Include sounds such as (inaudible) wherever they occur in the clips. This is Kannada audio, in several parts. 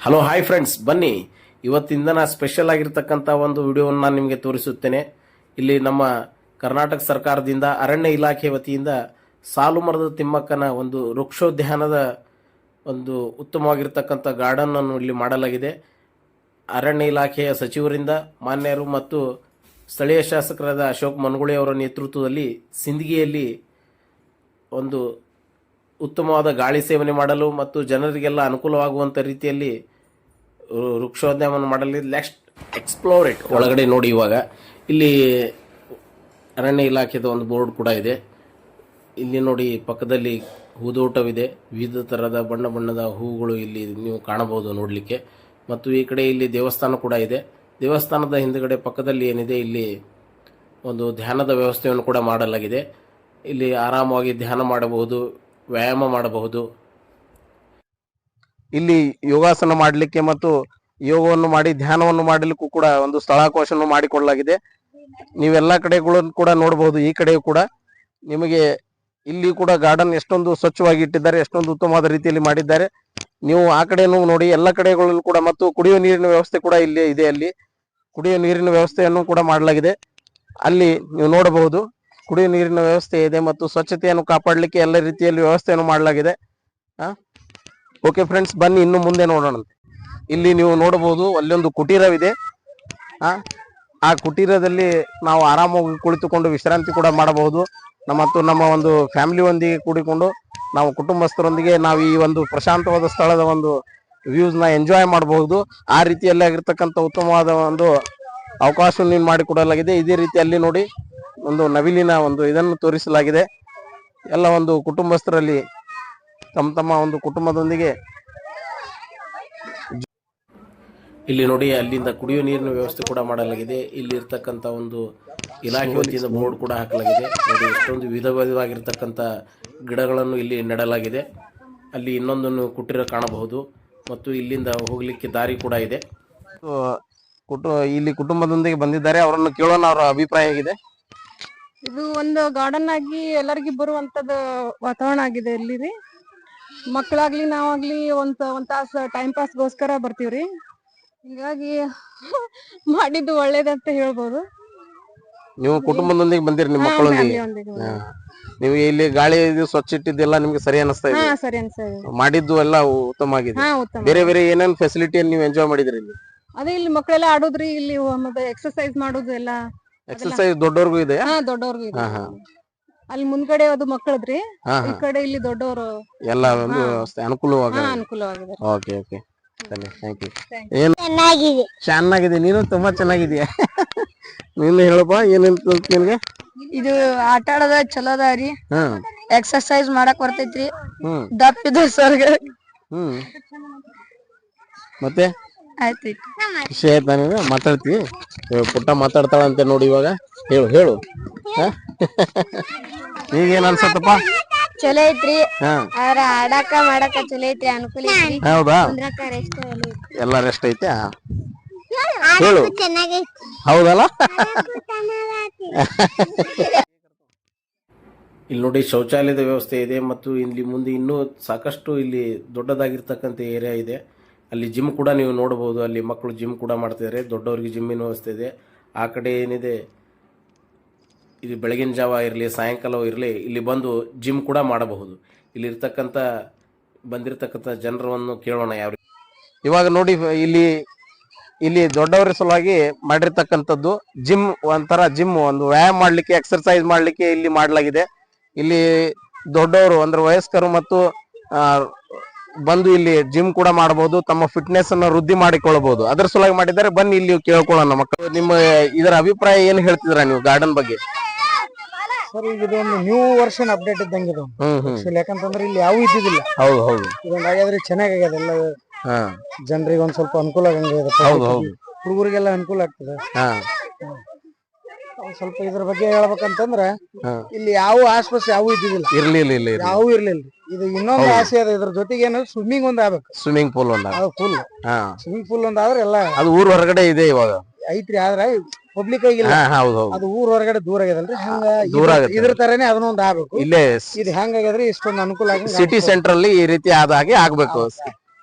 ಹಲೋ ಹಾಯ್ ಫ್ರೆಂಡ್ಸ್ ಬನ್ನಿ. ಇವತ್ತಿಂದ ನಾ ಸ್ಪೆಷಲ್ ಆಗಿರ್ತಕ್ಕಂಥ ಒಂದು ವಿಡಿಯೋವನ್ನು ನಾನು ನಿಮಗೆ ತೋರಿಸುತ್ತೇನೆ. ಇಲ್ಲಿ ನಮ್ಮ ಕರ್ನಾಟಕ ಸರ್ಕಾರದಿಂದ ಅರಣ್ಯ ಇಲಾಖೆ ವತಿಯಿಂದ ಸಾಲು ಮರದ ತಿಮ್ಮಕ್ಕನ ಒಂದು ವೃಕ್ಷೋದ್ಯಾನದ ಒಂದು ಉತ್ತಮವಾಗಿರ್ತಕ್ಕಂಥ ಗಾರ್ಡನ್ ಅನ್ನು ಇಲ್ಲಿ ಮಾಡಲಾಗಿದೆ. ಅರಣ್ಯ ಇಲಾಖೆಯ ಸಚಿವರಿಂದ ಮಾನ್ಯರು ಮತ್ತು ಸ್ಥಳೀಯ ಶಾಸಕರಾದ ಅಶೋಕ್ ಮನಗುಳಿ ಅವರ ನೇತೃತ್ವದಲ್ಲಿ ಸಿಂದಗಿಯಲ್ಲಿ ಒಂದು ಉತ್ತಮವಾದ ಗಾಳಿ ಸೇವನೆ ಮಾಡಲು ಮತ್ತು ಜನರಿಗೆಲ್ಲ ಅನುಕೂಲವಾಗುವಂಥ ರೀತಿಯಲ್ಲಿ ವೃಕ್ಷೋದ್ಯಮವನ್ನು ಮಾಡಲಿ. ನೆಕ್ಸ್ಟ್ ಲೆಕ್ಸ್ಟ್ ಎಕ್ಸ್ಪ್ಲೋರ್ ಇಟ್ ಒಳಗಡೆ ನೋಡಿ ಇವಾಗ. ಇಲ್ಲಿ ಅರಣ್ಯ ಇಲಾಖೆದ ಒಂದು ಬೋರ್ಡ್ ಕೂಡ ಇದೆ. ಇಲ್ಲಿ ನೋಡಿ ಪಕ್ಕದಲ್ಲಿ ಹೂದೋಟವಿದೆ. ವಿವಿಧ ಥರದ ಬಣ್ಣ ಬಣ್ಣದ ಹೂಗಳು ಇಲ್ಲಿ ನೀವು ಕಾಣಬಹುದು ನೋಡಲಿಕ್ಕೆ. ಮತ್ತು ಈ ಕಡೆ ಇಲ್ಲಿ ದೇವಸ್ಥಾನ ಕೂಡ ಇದೆ. ದೇವಸ್ಥಾನದ ಹಿಂದುಗಡೆ ಪಕ್ಕದಲ್ಲಿ ಏನಿದೆ? ಇಲ್ಲಿ ಒಂದು ಧ್ಯಾನದ ವ್ಯವಸ್ಥೆಯನ್ನು ಕೂಡ ಮಾಡಲಾಗಿದೆ. ಇಲ್ಲಿ ಆರಾಮವಾಗಿ ಧ್ಯಾನ ಮಾಡಬಹುದು. ವ್ಯಾಯಾಮ ಮಾಡಬಹುದು. ಇಲ್ಲಿ ಯೋಗಾಸನ ಮಾಡಲಿಕ್ಕೆ ಮತ್ತು ಯೋಗವನ್ನು ಮಾಡಿ, ಧ್ಯಾನವನ್ನು ಮಾಡಲಿಕ್ಕೂ ಕೂಡ ಒಂದು ಸ್ಥಳಾಕೋಶವನ್ನು ಮಾಡಿಕೊಳ್ಳಲಾಗಿದೆ ನೀವೆಲ್ಲ ಕಡೆಗಳನ್ನು ಕೂಡ ನೋಡಬಹುದು, ಈ ಕಡೆಯೂ ಕೂಡ. ನಿಮಗೆ ಇಲ್ಲಿ ಕೂಡ ಗಾರ್ಡನ್ ಎಷ್ಟೊಂದು ಸ್ವಚ್ಛವಾಗಿ ಇಟ್ಟಿದ್ದಾರೆ, ಎಷ್ಟೊಂದು ಉತ್ತಮವಾದ ರೀತಿಯಲ್ಲಿ ಮಾಡಿದ್ದಾರೆ. ನೀವು ಆ ಕಡೆನೂ ನೋಡಿ, ಎಲ್ಲ ಕಡೆಗಳಲ್ಲೂ ಕೂಡ ಮತ್ತು ಕುಡಿಯುವ ನೀರಿನ ವ್ಯವಸ್ಥೆ ಕೂಡ ಇಲ್ಲಿ ಇದೆ ಅಲ್ಲಿ. ಕುಡಿಯುವ ನೀರಿನ ವ್ಯವಸ್ಥೆಯನ್ನು ಕೂಡ ಮಾಡಲಾಗಿದೆ. ಅಲ್ಲಿ ನೀವು ನೋಡಬಹುದು. ಕುಡಿಯುವ ನೀರಿನ ವ್ಯವಸ್ಥೆ ಇದೆ ಮತ್ತು ಸ್ವಚ್ಛತೆಯನ್ನು ಕಾಪಾಡಲಿಕ್ಕೆ ಎಲ್ಲ ರೀತಿಯಲ್ಲಿ ವ್ಯವಸ್ಥೆಯನ್ನು ಮಾಡಲಾಗಿದೆ. ಓಕೆ ಫ್ರೆಂಡ್ಸ್ ಬನ್ನಿ ಇನ್ನು ಮುಂದೆ ನೋಡೋಣ. ಇಲ್ಲಿ ನೀವು ನೋಡಬಹುದು ಅಲ್ಲೊಂದು ಕುಟೀರವಿದೆ. ಆ? ಕುಟೀರದಲ್ಲಿ ನಾವು ಆರಾಮಾಗಿ ಕುಳಿತುಕೊಂಡು ವಿಶ್ರಾಂತಿ ಕೂಡ ಮಾಡಬಹುದು. ಮತ್ತು ನಮ್ಮ ಒಂದು ಫ್ಯಾಮಿಲಿ ಒಂದಿಗೆ ಕೂಡಿಕೊಂಡು ನಾವು ಕುಟುಂಬಸ್ಥರೊಂದಿಗೆ ನಾವು ಈ ಒಂದು ಪ್ರಶಾಂತವಾದ ಸ್ಥಳದ ಒಂದು ವ್ಯೂಸ್ನ ಎಂಜಾಯ್ ಮಾಡಬಹುದು. ಆ ರೀತಿಯಲ್ಲಿ ಆಗಿರ್ತಕ್ಕಂಥ ಉತ್ತಮವಾದ ಒಂದು ಅವಕಾಶವನ್ನು ಮಾಡಿಕೊಡಲಾಗಿದೆ. ಇದೇ ರೀತಿಯಲ್ಲಿ ನೋಡಿ. ಒಂದು ನವಿಲಿನ ಒಂದು ಇದನ್ನು ತೋರಿಸಲಾಗಿದೆ. ಎಲ್ಲ ಒಂದು ಕುಟುಂಬಸ್ಥರಲ್ಲಿ ತಮ್ಮ ತಮ್ಮ ಒಂದು ಕುಟುಂಬದೊಂದಿಗೆ ಇಲ್ಲಿ ನೋಡಿ ಅಲ್ಲಿಂದ ಕುಡಿಯುವ ನೀರಿನ ವ್ಯವಸ್ಥೆ ಕೂಡ ಮಾಡಲಾಗಿದೆ. ಇಲ್ಲಿ ಇರ್ತಕ್ಕಂಥ ಒಂದು ಇಲಾಖೆ ವತಿಯಿಂದ ಬೋರ್ಡ್ ಕೂಡ ಹಾಕಲಾಗಿದೆ. ನೋಡಿ ಎಷ್ಟೊಂದು ವಿಧ ವಿಧವಾಗಿರ್ತಕ್ಕಂಥ ಗಿಡಗಳನ್ನು ಇಲ್ಲಿ ನೆಡಲಾಗಿದೆ. ಅಲ್ಲಿ ಇನ್ನೊಂದನ್ನು ಕುಟೀರ ಕಾಣಬಹುದು. ಮತ್ತು ಇಲ್ಲಿಂದ ಹೋಗಲಿಕ್ಕೆ ದಾರಿ ಕೂಡ ಇದೆ. ಕುಟು ಇಲ್ಲಿ ಕುಟುಂಬದೊಂದಿಗೆ ಬಂದಿದ್ದಾರೆ. ಅವರನ್ನು ಕೇಳೋಣ ಅವರ ಅಭಿಪ್ರಾಯ ಹೇಗಿದೆ. ಇದು ಒಂದು ಗಾರ್ಡನ್ ಆಗಿ ಎಲ್ಲರಿಗೂ ಬರುವಂತದ ವಾತಾವರಣ ಆಗಿದೆ ಇಲ್ಲಿ ರೀ ಮಕ್ಕಳಾಗ್ಲಿ ನಾವಾಗ್ಲಿ ಒಂದ್ ಒಂದ್ ತಾಸ ಟೈಮ್ ಪಾಸ್ಗೋಸ್ಕರ ಬರ್ತೀವ್ರಿ ಹಿಂಗಾಗಿ (laughs) ಮಾಡಿದ್ದು ಒಳ್ಳೇದಂತ ಹೇಳ್ಬೋದು. ನೀವು ಕುಟುಂಬದೊಂದಿಗೆ ಬಂದಿರಿ ನಿಮ್ಮ ಹಾ, ಮಕ್ಕಳೊಂದಿಗೆ? family ಒಂದಿಗೆ ಹಾ. ನೀವು ಇಲ್ಲಿ ಗಾಳಿ ಇದು ಸ್ವಚ್ಛ ಇಟ್ಟಿದ್ದೆಲ್ಲ ನಿಮ್ಗೆ ಸರಿ ಅನಿಸ್ತಾ ಹಾ ಇದೆ ಸರಿ ಅನ್ಸರಿ ಮಾಡಿದ್ದು ಎಲ್ಲ ಹಾ ಉತ್ತಮ ಬೇರೆ ಬೇರೆ ಏನೇನ್ ಫೆಸಿಲಿಟಿ ನೀವು ಎಂಜಾಯ್ ಮಾಡಿದ್ರಿ ಇಲ್ಲಿ? ಅದೇ ಇಲ್ಲಿ ಮಕ್ಕಳೆಲ್ಲ ಆಡೋದ್ರಿ ಇಲ್ಲಿ ಮತ್ತೆ ಎಕ್ಸರ್ಸೈಸ್ ಮಾಡೋದು ಎಲ್ಲ. ಎಕ್ಸರ್ಸೈಸ್ ದೊಡ್ಡವ್ರಿಗೂ ಇದೆ ಹಾ ದೊಡ್ಡವ್ರಿಗೆ ಇದೆ. ಅಲ್ಲಿ ಮುಂದ್ಗಡೆ ಅದು ಮಕ್ಕಳದ್ರಿ ಹಾ ಈ ಕಡೆ ಇಲ್ಲಿ ದೊಡ್ಡವರು ಎಲ್ಲ ಒಂದು ಅನುಕೂಲವಾಗ ಹಾ ಅನುಕೂಲವಾಗಿದೆ. Okay okay. ಥ್ಯಾಂಕ್ ಯು ಏನು ಚೆನ್ನಾಗಿದೆ. ಚೆನ್ನಾಗಿದೆ ನೀನು ತುಂಬಾ ಚೆನ್ನಾಗಿದ್ಯಾ? ನೀನು ಹೇಳಪ್ಪ ಏನಂತ ನಿನಗೆ? ಇದು ಆಟ ಆಡೋದ ಚಲೋ ಅದ ರೀ. ಹ್ಮ್ ಎಕ್ಸರ್ಸೈಸ್ ಮಾಡಕ್ ಬರ್ತೈತ್ರಿ. ಹ್ಮ್. ದಪ್ಪಿದ ಸರ್ಗ. ಹ್ಮ್. ಮತ್ತೆ? ಆಯ್ತು ವಿಷಯ ಆಯ್ತಾ ನೀನು? ಮಾತಾಡ್ತಿ ಇವಾಗ ಪುಟ್ಟ ಮಾತಾಡ್ತಾಳಂತೆ ನೋಡಿ ಇವಾಗ. ಹೇಳು ಹೇಳು? ಈಗೇನ್ ಅನ್ಸತ್ತಪ್ಪ? ಚಲೋ ಐತ್ರಿ. ಅವ್ರ ಆಡಾಕ ಮಾಡಾಕ ಚಲೋ ಐತ್ರಿ ಅನುಕೂಲ ಐತ್ರಿ. ಹೌದಾ? ಕುಂದ್ರಾಕ ರೆಸ್ಟ್ ಎಲ್ಲ ರೆಸ್ಟ್ ಐತೆ? ಹೇಳು. ಹೌದಲ್ಲ? ಇಲ್ಲಿ ನೋಡಿ ಶೌಚಾಲಯದ ವ್ಯವಸ್ಥೆ ಇದೆ ಮತ್ತು ಇಲ್ಲಿ ಮುಂದೆ ಇನ್ನೂ ಸಾಕಷ್ಟು ಇಲ್ಲಿ ದೊಡ್ಡದಾಗಿರ್ತಕ್ಕಂಥ ಏರಿಯಾ ಇದೆ. ಅಲ್ಲಿ ಜಿಮ್ ಕೂಡ ನೀವು ನೋಡಬಹುದು. ಅಲ್ಲಿ ಮಕ್ಕಳು ಜಿಮ್ ಕೂಡ ಮಾಡ್ತಿದ್ದಾರೆ ದೊಡ್ಡವರಿಗೆ ಜಿಮ್ಮಿನ ವ್ಯವಸ್ಥೆ ಇದೆ. ಆ ಕಡೆ ಏನಿದೆ? ಇಲ್ಲಿ ಬೆಳಗಿನ ಜಾವ ಇರಲಿ ಸಾಯಂಕಾಲವೂ ಇರಲಿ, ಇಲ್ಲಿ ಬಂದು ಜಿಮ್ ಕೂಡ ಮಾಡಬಹುದು. ಇಲ್ಲಿ ಇರತಕ್ಕಂತ ಬಂದಿರತಕ್ಕಂಥ ಜನರನ್ನು ಕೇಳೋಣ ಯಾವ ಇವಾಗ ನೋಡಿ, ಇಲ್ಲಿ ಇಲ್ಲಿ ದೊಡ್ಡವರ ಸಲುವಾಗಿ ಮಾಡಿರ್ತಕ್ಕಂಥದ್ದು ಜಿಮ್ ಒಂಥರ ಜಿಮ್ ಒಂದು ವ್ಯಾಯಾಮ ಮಾಡ್ಲಿಕ್ಕೆ ಎಕ್ಸರ್ಸೈಸ್ ಮಾಡ್ಲಿಕ್ಕೆ ಇಲ್ಲಿ ಮಾಡಲಾಗಿದೆ. ಇಲ್ಲಿ ದೊಡ್ಡವರು, ಅಂದ್ರೆ ವಯಸ್ಕರು ಮತ್ತು ಬಂದು ಇಲ್ಲಿ ಜಿಮ್ ಕೂಡ ಮಾಡಬಹುದು ತಮ್ಮ ಫಿಟ್ನೆಸ್ ಅನ್ನ ವೃದ್ಧಿ ಮಾಡಿಕೊಳ್ಳಬಹುದು. ಅದರ ಸಲುವಾಗಿ ಮಾಡಿದರೆ ಬನ್ನಿ ಇಲ್ಲಿ ಕೇಳ್ಕೊಳ್ಳೋಣ ಮಕ್ಕಳು. ನಿಮ್ಮ ಇದರ ಅಭಿಪ್ರಾಯ ಏನ್ ಹೇಳ್ತಿದ್ರ ನೀವು ಗಾರ್ಡನ್ ಬಗ್ಗೆ? ಸರ್ ಈಗ ಇದೊಂದು ನ್ಯೂ ವರ್ಷನ್ ಅಪ್ಡೇಟ್ ಇದ್ದಂಗೆ ಇದು. Actually ಯಾಕಂತಂದ್ರೆ ಇಲ್ಲಿ ಯಾವ ಇದ್ದಿಲ್ಲ ಹೌದು ಹೌದು. ಇದೊಂದು ಆಗ್ಯದ ಚೆನ್ನಾಗಿ ಆಗ್ಯದ ಎಲ್ಲ ಹಾ. ಜನರಿಗೆ ಒಂದ್ ಸ್ವಲ್ಪ ಅನುಕೂಲ ಆಗಂಗೆ ಇದೆ. ಹೌದು ಹೌದು. ಹುಡುಗರಿಗೆಲ್ಲ ಅನುಕೂಲ ಆಗ್ತದೆ. ಹಾ. ಒಂದ್ ಸ್ವಲ್ಪ ಇದ್ರ ಬಗ್ಗೆ ಹೇಳ್ಬೇಕಂತಂದ್ರೆ ಹಾ. ಇಲ್ಲಿ ಯಾವ ಆಸ್ಪಾಸ್ ಯಾವ ಇದ್ದಿಲ್ಲ ಇರ್ಲಿಲ್ಲ ಇರ್ಲಿ ಇರ್ಲಿ ಯಾವೂ ಇರ್ಲಿಲ್ಲ. ಇದು ಇನ್ನೊಂದು ಆಸೆ ಅದ ಇದ್ರ ಜೊತೆಗೆ ಏನು ಸ್ವಿಮ್ಮಿಂಗ್ ಒಂದ್ ಆಗ್ಬೇಕು. ಸ್ವಿಮ್ಮಿಂಗ್ ಪೂಲ್ ಒಂದ ಅದು ಫುಲ್ ಹಾ. ಸ್ವಿಮ್ಮಿಂಗ್ ಪೂಲ್ ಒಂದ್ ಆದ್ರೆ ಎಲ್ಲ ಅದು ಊರ್ ಹೊರಗಡೆ ಇದೆ ಇವಾಗ. ಐತ್ರಿ ಆದ್ರೆ ಪಬ್ಲಿಕ್ ಆಗಿಲ್ಲ. ಹಾ ಹೌದು ಹೌದು. ಅದು ಊರ್ ಹೊರಗಡೆ ದೂರ ಆಗ್ಯದಲ್ರಿ ಹಂಗ ದೂರ ಇದ್ರ- ಆಗತ್ತೆ. ಇದ್ರ ತರನೇ ಅದನ್ನೊಂದ್ ಆಗ್ಬೇಕು. ಇಲ್ಲೇ ಇದು ಹೆಂಗಾಗ್ಯದ್ರಿ ಇಷ್ಟೊಂದು ಅನುಕೂಲ ಆಗಿ ಸಿಟಿ ಸೆಂಟರ್ ಅಲ್ಲಿ ಈ ರೀತಿ ಆದ ಹಾಗೆ ಆಗ್ಬೇಕು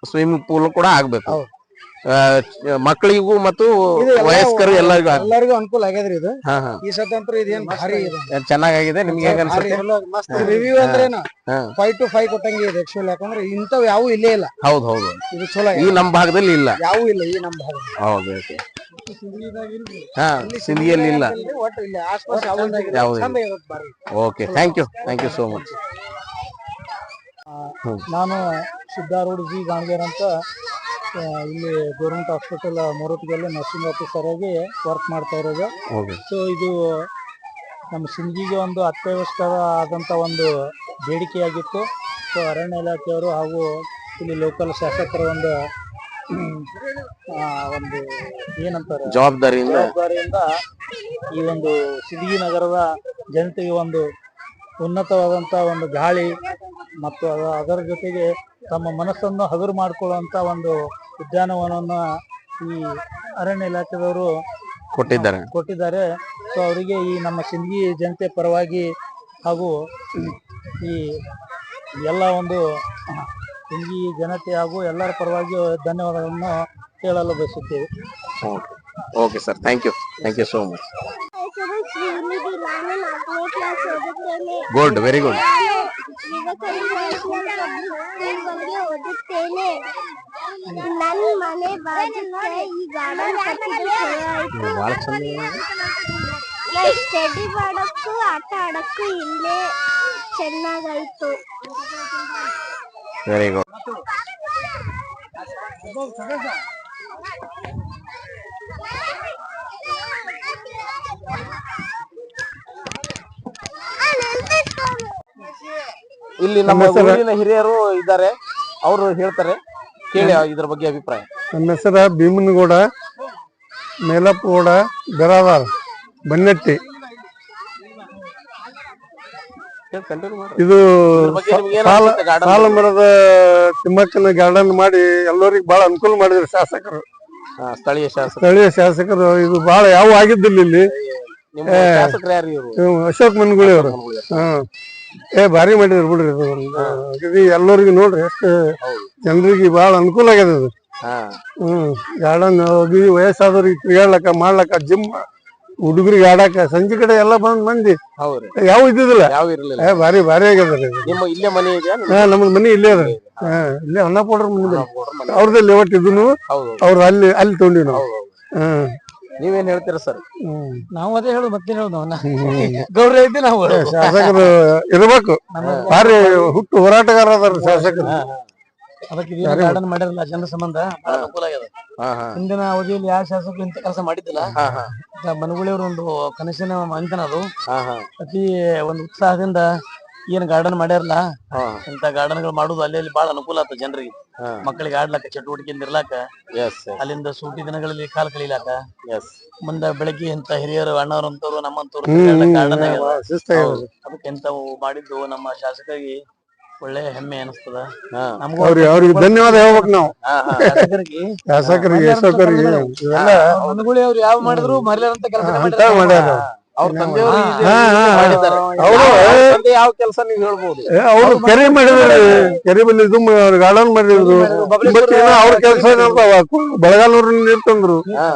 ಸ್ವಿಮ್ಮಿಂಗ್ ಪೂಲ್ ಕೂಡ ಆಗ್ಬೇಕು. ಹೌದು. ಮಕ್ಕಳಿಗೂ ಮತ್ತು ವಯಸ್ಕರು ಎಲ್ಲರಿಗೂ ಎಲ್ಲರಿಗೂ ಅನುಕೂಲ ಆಗ್ಯದ್ರಿ ಇದು. ಹಾ ಹಾ. ಈ ಸತಂತ್ರ ಇದೇನ್ ಭಾರಿ ಇದೆ. ಚೆನ್ನಾಗಿದೆ ನಿಮ್ಗೆ ಹೇಗ ಅನ್ಸುತ್ತೆ? ಮಸ್ತ್ ರಿವ್ಯೂ ಅಂದ್ರೇನು. ಫೈವ್ ಟು ಫೈವ್ ಕೊಟ್ಟಂಗೆ ಇದೆ ಆಕ್ಚುಲಿ ಯಾಕಂದ್ರೆ ಇಂಥವ್ ಯಾವು ಇಲ್ಲೇ ಇಲ್ಲ. ಹೌದು ಹೌದು. ಇದು ಚಲೋ ಈ ನಮ್ಮ ಭಾಗದಲ್ಲಿ ಇಲ್ಲ. ಯಾವು ಇಲ್ಲ ಈ ನಮ್ಮ ಭಾಗ ಹೌದು ಓಕೆ ಹಾ ಸಿಂಧಿಯಲ್ಲಿ ಇಲ್ಲ. ಒಟ್ಟು ಇಲ್ಲಿ ಆಸ್ಪಾಸ್. ಯಾವ್ದು okay thank you thank you so much ನಾನು ಸಿದ್ಧಾರೂಢ ಜಿ. ಗಾಂಗೇರ್ ಅಂತ ಇಲ್ಲಿ ಗೌರ್ಮೆಂಟ್ ಹಾಸ್ಪಿಟಲ್ ಮೂರೊತ್ತಿಗೆಲ್ಲ ನರ್ಸಿಂಗ್ ಆಫೀಸರ್ ಆಗಿ ವರ್ಕ್ ಮಾಡ್ತಾ ಇರೋದು. ಓಕೆ. ಸೊ ಇದು ನಮ್ಮ ಸಿಂಧಿಗೆ ಒಂದು ಅತ್ಯವಶ್ಯಕ ಆದಂಥ ಒಂದು ಬೇಡಿಕೆಯಾಗಿತ್ತು. ಸೊ ಅರಣ್ಯ ಇಲಾಖೆಯವರು ಹಾಗೂ ಇಲ್ಲಿ ಲೋಕಲ್ ಶಾಸಕರ ಒಂದು ಆ, ಒಂದು ಏನಂತಾರೆ? ಜವಾಬ್ದಾರಿಯಿಂದ? ಜವಾಬ್ದಾರಿಯಿಂದ ಈ ಒಂದು ಸಿದ್ಧಿ ನಗರದ ಜನತೆಗೆ ಒಂದು ಉನ್ನತವಾದಂಥ ಒಂದು ಗಾಳಿ ಮತ್ತು ಅದ- ಅದರ ಜೊತೆಗೆ ತಮ್ಮ ಮನಸ್ಸನ್ನು ಹಗುರು ಮಾಡಿಕೊಳ್ಳುವಂಥ ಒಂದು ಉದ್ಯಾನವನವನ್ನು ಈ ಅರಣ್ಯ ಇಲಾಖೆದವರು ಕೊಟ್ಟಿದ್ದಾರೆ. ಕೊಟ್ಟಿದ್ದಾರೆ. ಸೊ ಅವರಿಗೆ ಈ ನಮ್ಮ ಸಿಂಧಗಿ ಜನತೆ ಪರವಾಗಿ ಹಾಗೂ ಈ ಎಲ್ಲ ಒಂದು ಸಿಂಧಗಿ ಜನತೆ ಹಾಗೂ ಎಲ್ಲರ ಪರವಾಗಿ ಧನ್ಯವಾದಗಳನ್ನು ಹೇಳಲು ಬಯಸುತ್ತೇವೆ. Okay okay sir thank you thank you so much good very good Vivekananda school ಬಗ್ಗೆ ಓದುತ್ತೇನೆ ನನ್ನ ಮನೆ ಬಾಜುಕ್ಕೆ ಈ ಗಾರ್ಡನ್ ಕಟ್ಟಿದ್ದು ಚಲೋ ಆಯ್ತು ಭಾಳ ಚಂದ ಸ್ಟಡಿ ಮಾಡಕ್ಕೂ ಆಟ ಆಡಕ್ಕೂ ಇಲ್ಲೇ ಚೆನ್ನಾಗಾಯ್ತು ವೆರಿ ಗುಡ್ ಇಲ್ಲಿ ನಮ್ಮ ಊರಿನ ಹಿರಿಯರು ಇದ್ದಾರೆ. ಅವರು ಹೇಳ್ತಾರೆ ಕೇಳಿ ಇದ್ರ ಬಗ್ಗೆ ಅಭಿಪ್ರಾಯ. ನನ್ನ ಹೆಸರು ಭೀಮನಗೌಡ ಮೇಲಪ್ಪಗೌಡ ಬೆರಾದಾರ್ ಬನ್ನಟ್ಟಿ. ಇದು ಸಾಲ? ಮರದ ತಿಮ್ಮಕ್ಕನ ಗಾರ್ಡನ್ ಮಾಡಿ ಎಲ್ಲರಿಗೂ ಬಹಳ ಅನುಕೂಲ ಮಾಡಿದ್ರು ಶಾಸಕರು. ಹಾ, ಸ್ಥಳೀಯ ಸ್ಥಳೀಯ ಶಾಸಕರು ಇದು ಬಹಳ ಯಾವ ಆಗಿದ್ದಿಲ್ಲ ಇಲ್ಲಿ. ನಿಮ್ಮ ಅಶೋಕ್ ಮನ್ಗುಳಿ ಅವರು ಹ್ಮ್ ಏ ಭಾರಿ ಮಾಡಿದ್ರು ಬಿಡ್ರಿ ಇದು ಒಂದು ಎಲ್ಲರಿಗೂ ನೋಡ್ರಿ ಎಷ್ಟು ಜನರಿಗೆ ಬಹಳ ಅನುಕೂಲ ಆಗ್ಯದ ಅದು. ಹ್ಮ್. ಗಾರ್ಡನ್ ಹೋಗಿ ವಯಸ್ಸಾದವ್ರಿಗೆ ತಿರ್ಗಾಡ್ಲಕ್ಕ ಮಾಡ್ಲಕ್ಕ ಜಿಮ್ ಹುಡುಗರಿಗೆ ಆಡಾಕ ಸಂಜೆ ಕಡೆ ಎಲ್ಲ ಬಂದ್ ಮಂದಿ. ಹೌದ್ರಿ. ಯಾವ ಇದ್ದಿದಿಲ್ಲ ಯಾವ ಇರ್ಲಿಲ್ಲ. ಏ ಭಾರಿ ಭಾರಿ ಆಗ್ಯದ ರೀ ಇದು. ನಿಮ್ಮ ಇಲ್ಲೇ ಮನೆ ಇದೆಯಾ? ಹಾ ನಮ್ದು ಮನಿ ಇಲ್ಲೇ ಅದ. ಹಾ. ಇಲ್ಲೇ ಅನ್ನ ಪೌಡರ್ ಮನಿ ನಿಮ್ಮ ಮನೆ. ಅವ್ರದ್ದು ಇದನ್ನು ಹೌದು. ಅವ್ರ ಅಲ್ಲಿ ಅಲ್ಲಿ ತಗೊಂಡಿವಿ ನಾವು. ಹೌದು ಹ್ಮ್ ನೀವೇನ್ ಹೇಳ್ತೀರಾ ಸರ್? ನಾವು ಅದೇ ಹೇಳುದು ಮತ್ತೆ ಹೇಳುದು. ಗೌರವ ಇದ್ದೆ ನಾವು. ಶಾಸಕರು ಇರಬೇಕು. ಭಾರಿ ಹುಟ್ಟು ಹೋರಾಟಗಾರ ಅದಾರ ಶಾಸಕರು. ಅದಕ್ಕೆ ಗಾರ್ಡನ್ ಮಾಡಿರಲ್ಲ ಜನರ ಸಂಬಂಧ. ಬಹಳ ಅನುಕೂಲ ಆಗ್ಯದ. ಹಿಂದಿನ ಅವಧಿಯಲ್ಲಿ ಯಾವ ಶಾಸಕರು ಇಂಥ ಕೆಲಸ ಮಾಡಿದ್ದಿಲ್ಲ. ಮನಗುಳಿಯವ್ರ ಒಂದು ಕನಸಿನ ಮಂತನ ಅದು. ಅತಿ ಒಂದು ಉತ್ಸಾಹದಿಂದ ಏನ್ ಗಾರ್ಡನ್ ಮಾಡ್ಯಾರಲ್ಲ ಹಾ. ಇಂತ ಗಾರ್ಡನ್ಗಳು ಮಾಡುದು ಅಲ್ಲಿ ಅಲ್ಲಿ ಬಹಳ ಅನುಕೂಲ ಆತ ಜನರಿಗೆ. ಹಾ. ಮಕ್ಕಳಿಗೆ ಆಡ್ಲಕ್ಕ ಚಟುವಟಿಕೆಯಿಂದ ಇರ್ಲಾಕ ಎಸ್ ಅಲ್ಲಿಂದ ಸೂಟಿ ದಿನಗಳಲ್ಲಿ ಕಾಲ್ ಕಳಿಲಾಕ. ಎಸ್ ಮುಂದೆ ಬೆಳಗ್ಗೆ ಇಂತ ಹಿರಿಯರು ಅಣ್ಣವ್ರಂತವ್ರು ನಮ್ಮಂತವ್ರು ಗಾರ್ಡನ್ ಅದಕ್ಕೆ ಇಂಥವು ಮಾಡಿದ್ದು ನಮ್ಮ ಶಾಸಕರಿಗೆ ಒಳ್ಳೆ ಹೆಮ್ಮೆ ಅನಿಸ್ತದ. ಹಾ. ನಮಗೂ ಅವ್ರಿಗೆ ಅವ್ರಿಗೆ ಧನ್ಯವಾದ ಹೇಳ್ಬೇಕು ನಾವು. ಹಾ ಹಾ. ಶಾಸಕರಿಗೆ. ಶಾಸಕರಿಗೆ ಅಶೋಕರಿಗೆ ಇವೆಲ್ಲ ಮನಗುಳಿ ಅವ್ರು ಯಾವ ಮಾಡಿದ್ರು ಮರಿಲಾರಂತ ಕೆಲಸ ಅಂತ ಮಾಡ್ಯಾರ ಅವ್ರ ತಂದೆಯವರು ಈ- ಹಾ, ಹಾ. ಮಾಡಿದ್ದಾರೆ. ಅವ್ರು- ಅವ್ರ ತಂದೆ ಯಾವ ಕೆಲಸ ನೀವು ಹೇಳ್ಬೋದು. ಏ, ಅವ್ರು ಕೆರೆ ಮಾಡಿದ್ರು ಕೆರೆ ಬಲ್ಲಿ ಇದು ಗಾರ್ಡನ್ ಮಾಡಿದ್ರು ಏನೋ ಅವ್ರ ಕೆಲಸ ಬಳಗಾಲೂರ್ ಇರ್ತಂದ್ರು ಹಾ.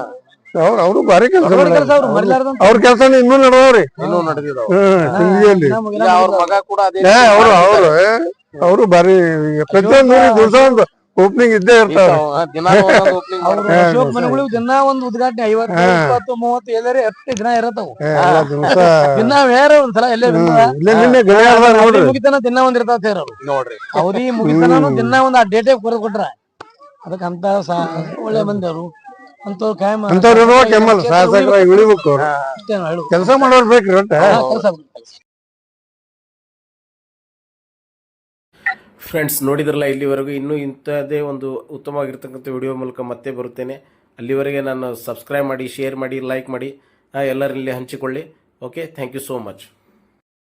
ಅವ್ರು ಅವರು ಭಾರಿ ಕೆಲಸ ಕೆಲಸ ಅವ್ರು ಮರಿಲಾರ್ದಂತ. ಅವ್ರ ಕೆಲಸ ಇನ್ನೂ ನಡೆದವ್ರಿ. ಇನ್ನೂ ನಡೆದಿದಾವ. ಹ್ಮ್ ಸಿಂಧಿಯಲ್ಲಿ ಈಗ ಅವ್ರ ಮಗ ಕೂಡ ಅದೇ ಏ ಅವ್ರು ಅವ್ರು ಅವರು ಭಾರಿ ಪ್ರತಿಯೊಂದು ದಿವಸ ಒಂದು ಓಪನಿಂಗ್ ಇದ್ದೇ ಇರ್ತಾವ (laughs) ಅವ್ರು ಅಶೋಕ್ ಮನೆಗಳು ದಿನ ಒಂದು ಉದ್ಘಾಟನೆ ಐವತ್ತು ಇಪ್ಪತ್ತು ಮೂವತ್ತು ಎಲ್ಲರೇ ಹತ್ತು ದಿನ ಇರತ್ತವು. (laughs) ದಿನ ಬೇರೆ ಒಂದ್ಸಲ ಎಲ್ಲೇ ಮುಗಿತನ ದಿನ ಒಂದ್ ಇರ್ತಾವ ಸೇರ್ ಅವ್ರು ನೋಡ್ರಿ. ಅವಧಿ ಮುಗಿತನ ದಿನ ಒಂದ್ ಆ ಡೇಟೇ ಕೊರದ್ ಕೊಟ್ರ. ಅದಕ್ಕೆ ಅಂತ ಸಾ- ಒಳ್ಳೆ ಬಂದವರು. ಅವರು ಅಂತವ್ರು ಕೆಮ್ಮಲ್. ಶಾಸಕರಾಗಿ ಉಳಿಬೇಕು. ಅವ್ರು. ಕೆಲಸ ಮಾಡೋರ್ ಬೇಕ್ರಿ ಒಟ್ಟ. ಫ್ರೆಂಡ್ಸ್ ನೋಡಿದ್ರಲ್ಲ, ಇಲ್ಲಿವರೆಗೂ ಇನ್ನೂ ಇಂಥದ್ದೇ ಒಂದು ಉತ್ತಮವಾಗಿರ್ತಕ್ಕಂಥ ವಿಡಿಯೋ ಮೂಲಕ ಮತ್ತೆ ಬರುತ್ತೇನೆ. ಅಲ್ಲಿವರೆಗೆ ನಾನು ಸಬ್ಸ್ಕ್ರೈಬ್ ಮಾಡಿ ಶೇರ್ ಮಾಡಿ ಲೈಕ್ ಮಾಡಿ ಎಲ್ಲರಲ್ಲಿ ಹಂಚಿಕೊಳ್ಳಿ. Okay thank you so much